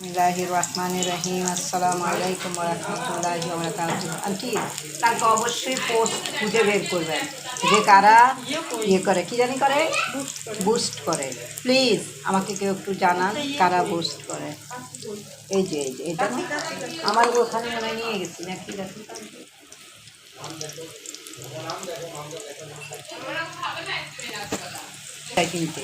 বিসমিল্লাহির রহমানির রহিম আসসালামু আলাইকুম রহমতুল্লাহি আন্টি তাকে অবশ্যই পোস্ট খুঁজে বের করবেন। যে কারা ইয়ে করে, কি জানি করে? বুস্ট করে। প্লিজ আমাকে কেউ একটু জানান কারা বুস্ট করে। এই যে এই যে, এটা আমার ওখানে মনে নিয়ে গেছি না কি জানি তাই কিনতে।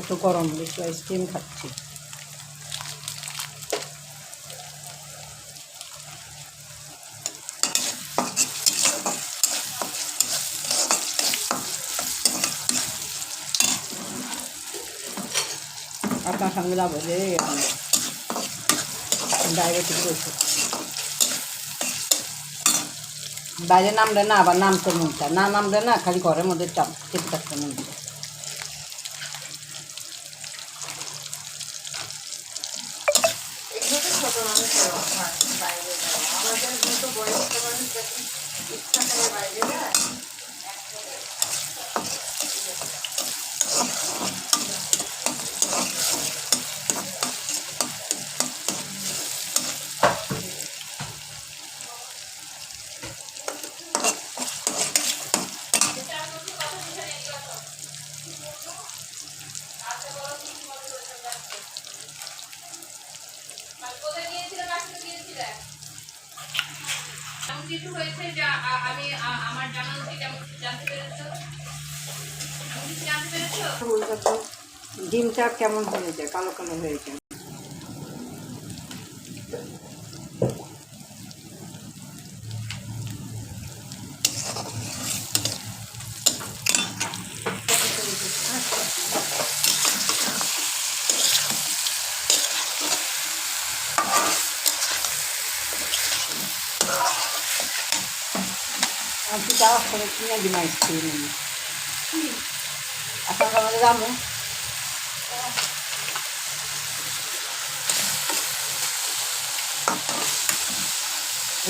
একটু গরম, একটু আইসক্রিম খাচ্ছি। আপনার সঙ্গে যাব যে ডায়াবেটিস ওষুধ বাইরে নামলে না, আবার নামতে মন চায় না নামলে না, খালি ঘরের মধ্যে চাপ চেপে থাকতে মন চায় এগুলো তো ছোট অভ্যাস বাইরে যাওয়া আমাদের মতো বয়স্ক মানুষ যখন ইচ্ছা করে বাইরে যায় কিছু হয়েছে যা আমি আমার জানা উচিত জানতে পেরেছ? ডিমটা কেমন হয়ে যায় কালো কালো হয়েছে। পরে কিনে দিন আইসক্রিম আপনার আমাদের দামও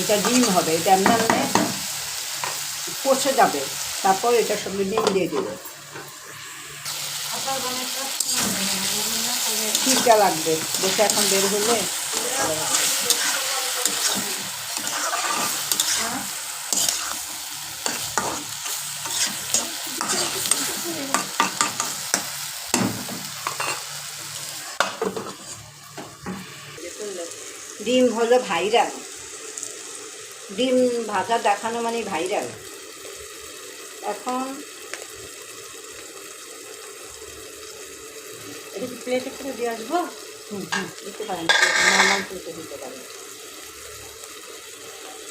এটা ডিম হবে, এটা এমনি পচে যাবে, তারপর এটার সঙ্গে ডিম দিয়ে দেবে। ঠিকটা লাগবে বসে এখন বের হলে ডিম হলো ভাইরাল ডিম ভাজা দেখানো মানে ভাইরাল এখন কি প্লেটে করে দিয়ে আসব? হুম হুম। দিতে পারেন নর্মাল তুলতে দিতে পারেন।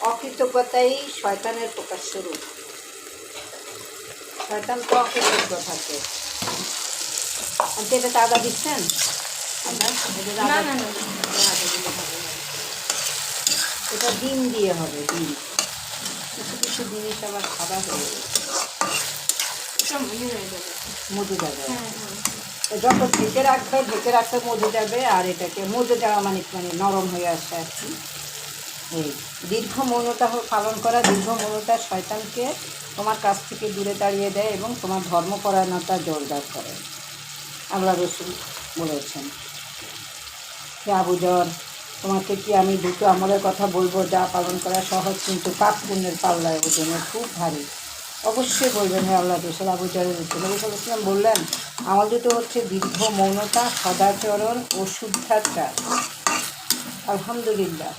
অকৃতজ্ঞতাই শয়তানের প্রকাশ্য রূপ শয়তান তো অকৃতজ্ঞ থাকে। আপনি এটা আদা দিচ্ছেন? আদা- না, না, এটা ডিম দিয়ে হবে ডিম। কিছু কিছু জিনিস আবার খাবার হয়ে মধু যাবে। হ্যাঁ হ্যাঁ। যত ঢেকে রাখবে ঢেকে রাখতে মধু যাবে আর এটাকে মধু যাওয়া মানে মানে নরম হয়ে আসে আর কি। এই দীর্ঘ মৌনতা পালন করা দীর্ঘ মৌনতা শয়তানকে তোমার কাছ থেকে দূরে তাড়িয়ে দেয় এবং তোমার ধর্মপরায়ণতা জোরদার করে। আল্লাহ রসুল বলেছেন আবুজর তোমাকে কি আমি দুটো আমলের কথা বলব? যা পালন করা সহজ, কিন্তু পাপ পুণ্যের পাল্লায় ওজনে খুব ভারী। অবশ্যই বলবেন হ্যাঁ আল্লাহ রসুল আবু জরের নবী সাল্লাল্লাহু বললেন, আমল দুটো হচ্ছে দীর্ঘ মৌনতা, সদাচরণ ও শুদ্ধাচার। আলহামদুলিল্লাহ।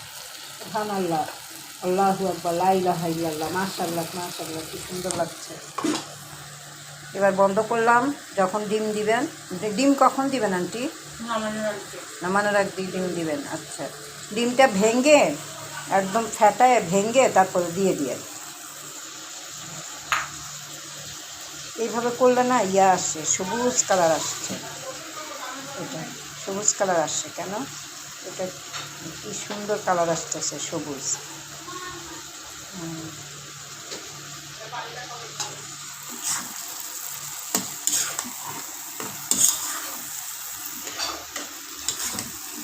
সুবহান আল্লাহ আল্লাহু আকবার। লা ইলাহা ইল্লাল্লাহ। মাশাআল্লাহ মাশাআল্লাহ, কি সুন্দর লাগছে। এবার বন্ধ করলাম যখন ডিম দিবেন ডিম কখন দিবেন আন্টি? নামানোর আগে। ডিম দিবেন আচ্ছা। ডিমটা ভেঙে একদম ফ্যাটায় ভেঙে তারপরে দিয়ে দিয়ে এইভাবে করলে না ইয়া আসে সবুজ কালার আসছে। এটা সবুজ কালার আসছে কেন? এটা কি সুন্দর কালার আসতেছে সবুজ।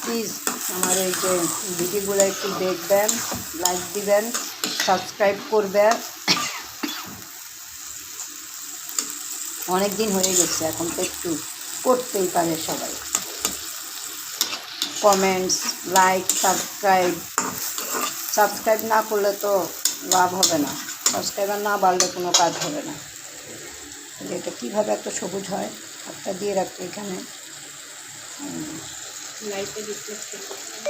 প্লিজ আমার এই যে ভিডিওগুলো একটু দেখবেন লাইক দিবেন সাবস্ক্রাইব করবেন। অনেক দিন হয়ে গেছে, এখন তো একটু করতেই পারে সবাই। কমেন্টস লাইক সাবস্ক্রাইব সাবস্ক্রাইব না করলে তো লাভ হবে না। সাবস্ক্রাইবার না বাড়লে কোনো কাজ হবে না। এটা কীভাবে একটা সবুজ হয়? হাতটা দিয়ে রাখতে এখানে। লাইটে রিফ্লেক্ট করতে